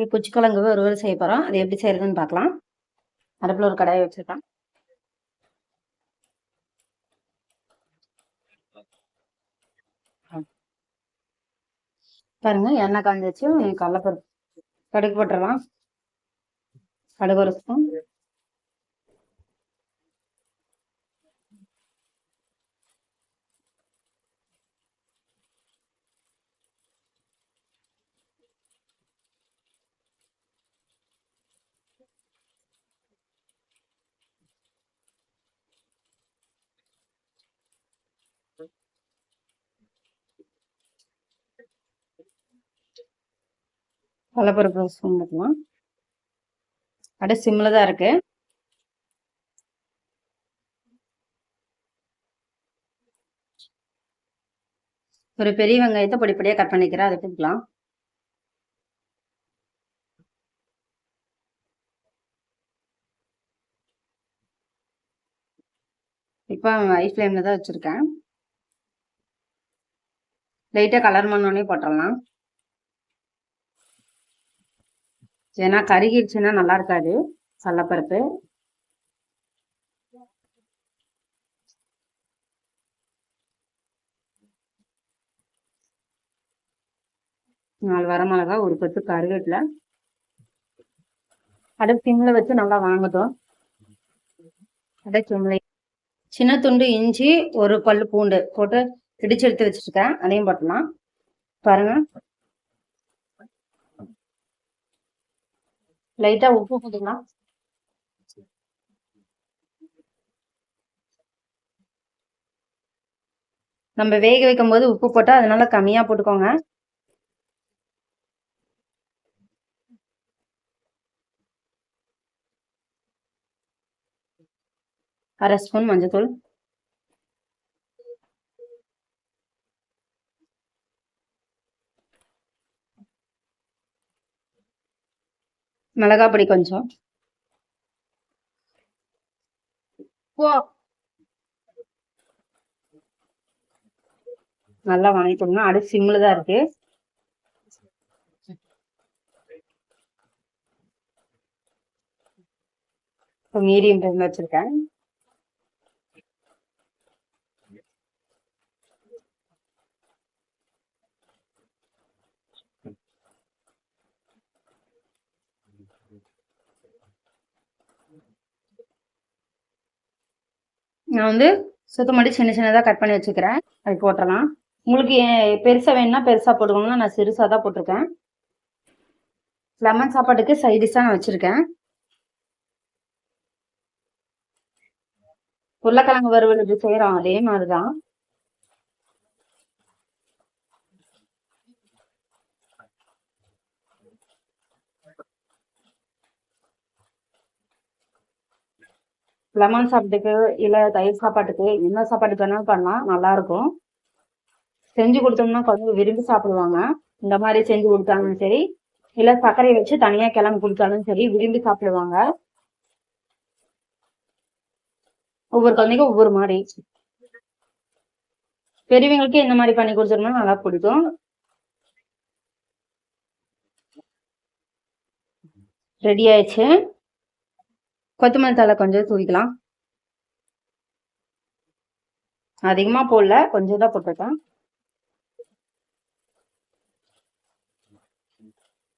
இப்போ குச்சிக்கிழங்கு வறுவல் செய்ய போகிறோம் அது எப்படி செய்யறதுன்னு பார்க்கலாம். அடுப்பில் ஒரு கடாயை வச்சுருக்கேன் பாருங்க எண்ணெய் காஞ்சிச்சு கடலைப்பருப்பு கடுகு போட்டுடலாம். கடுகு ஒரு ஸ்பூன். கடலைப்பருப்பு ஸ்பூன் போட்டுக்கலாம் அடை சிம்மில் தான் இருக்கு. ஒரு பெரிய வெங்காயத்தை பொடிப்படியாக கட் பண்ணிக்கிறேன் அதை கொடுக்கலாம் இப்போ ஐ ஃப்ளேமில் தான் வச்சுருக்கேன். லைட்டாக கலர் பண்ணோடனே போட்டுடலாம். ஏன்னா கருகிடுச்சுன்னா நல்லா இருக்காது. கடலப்பருப்பு நாலு வர மிளகா ஒரு பத்து கருவேப்பில. அடுப்பு சிம்ல வச்சு நல்லா வாங்கட்டும். அடை சிம்ல சின்ன துண்டு இஞ்சி ஒரு பல்லு பூண்டு போட்டு இடிச்சு எடுத்து வச்சுருக்கேன். அதையும் போட்டலாம் பாருங்க. லைட்டா உப்பு போட்டுக்கலாம். நம்ம வேக வைக்கும் போது உப்பு போட்டா அதனால கம்மியா போட்டுக்கோங்க. அரை ஸ்பூன் மஞ்சள் மிளகா பொடி கொஞ்சம் நல்லா வாங்கிட்டோம்னா அடுப்பு சிம்மில் தான் இருக்கு. மீடியம் டைம்ல வச்சிருக்கேன். நான் வந்து சுத்தமாட்டி சின்ன சின்னதாக கட் பண்ணி வச்சுக்கிறேன். அது போட்டுடலாம். உங்களுக்கு பெருசாக வேணும்னா பெருசாக போட்டுக்கோங்க. நான் சிறுசாக தான் போட்டிருக்கேன். லெமன் சாப்பாட்டுக்கு சைடிஷாக நான் வச்சுருக்கேன். உருளைக்கிழங்கு வறுவல் இப்படி செய்கிறோம் அதே மாதிரி தான் லெமன் சாப்பாட்டுக்கு இல்லை தயிர் சாப்பாட்டுக்கு என்ன சாப்பாட்டுக்கு வேணாலும் பண்ணலாம் நல்லா இருக்கும் செஞ்சு கொடுத்தோம்னா குழந்தைங்க விரும்பி சாப்பிடுவாங்க. இந்த மாதிரி செஞ்சு கொடுத்தாலும் சரி இல்லை சர்க்கரையை வச்சு தனியாக கிளம்பி கொடுத்தாலும் சரி விரும்பி சாப்பிடுவாங்க. ஒவ்வொரு குழந்தைக்கும் ஒவ்வொரு மாதிரி. பெரியவங்களுக்கு இந்த மாதிரி பண்ணி கொடுத்துருந்தா நல்லா பிடிக்கும். ரெடி ஆயிடுச்சு. கொத்தமல்லி தலை கொஞ்சம் தூவிக்கலாம். அதிகமாக போடல கொஞ்சம் தான் போட்டிருக்கேன்.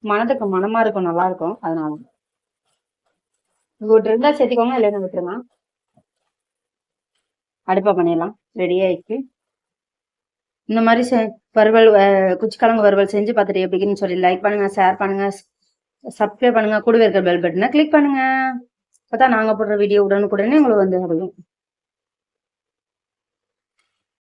மனதுக்கு மனமா இருக்கும் நல்லா இருக்கும் அதனால. உங்களுக்கு இருந்தால் சேர்த்திக்கோங்க இல்லைன்னு விட்டுருங்க. அடுப்பா பண்ணிடலாம் ரெடி ஆயிடுச்சு. இந்த மாதிரி செ வறுவல் குச்சிக்கிழங்கு வறுவல் செஞ்சு பார்த்துட்டு எப்படின்னு சொல்லி லைக் பண்ணுங்க ஷேர் பண்ணுங்க சப்ஸ்கிரைப் பண்ணுங்க கூடவே இருக்கிற பெல் பட்டனை கிளிக் பண்ணுங்க. அப்பதான் நாங்க போடுற வீடியோ உடனுக்குடனே உங்களுக்கு வந்து அடையும்.